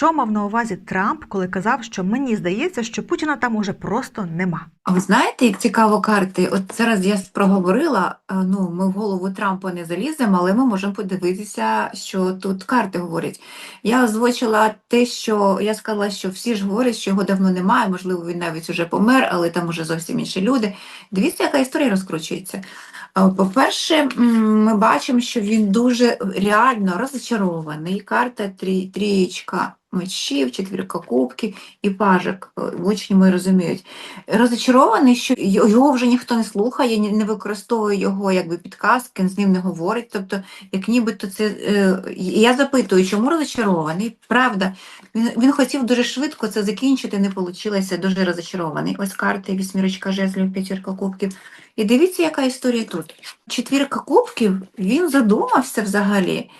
Що мав на увазі Трамп, коли казав, що мені здається, що Путіна там уже просто нема? А ви знаєте, як цікаво карти? От зараз я проговорила, е, ну, ми в голову Трампа не заліземо, але ми можемо подивитися, що тут карти говорять. Я озвучила те, що я сказала, що всі ж говорять, що його давно немає, можливо, він навіть уже помер, але там уже зовсім інші люди. Дивіться, яка історія розкручується. Е, По-перше, ми бачимо, що він дуже реально розчарований. Карта трі- трієчка мечів, четвірка кубків і пажик. Е, Учні мої розуміють. Розочарований, що його вже ніхто не слухає, не використовує його якби підказки, з ним не говорить. Тобто, як нібито це е, я запитую, чому розочарований? Правда, він, він хотів дуже швидко це закінчити, не вийшло, дуже розочарований. Ось карти, вісьмірочка жезлів, п'ятірка кубків. І дивіться, яка історія тут. Четвірка кубків, він задумався взагалі,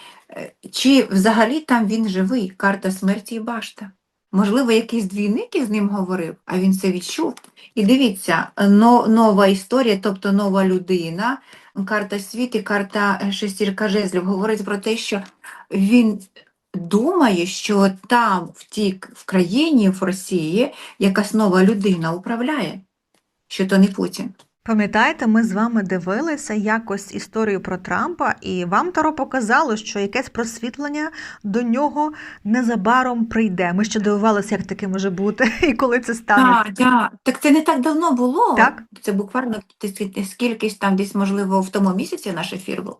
чи взагалі там він живий, карта смерті і башта. Можливо, якийсь двійник із ним говорив, а він це відчув. І дивіться, но, нова історія, тобто нова людина, карта світ і карта е, шестірка жезлів говорить про те, що він думає, що там, в тій в країні, в Росії, якась нова людина управляє, що то не Путін. Пам'ятаєте, ми з вами дивилися якось історію про Трампа, і вам Таро показало, що якесь просвітлення до нього незабаром прийде. Ми ще дивувалися, як таке може бути, і коли це станеться. Так, так. Так це не так давно було. Так? Це буквально скількись там, десь, можливо, в тому місяці наш ефір був.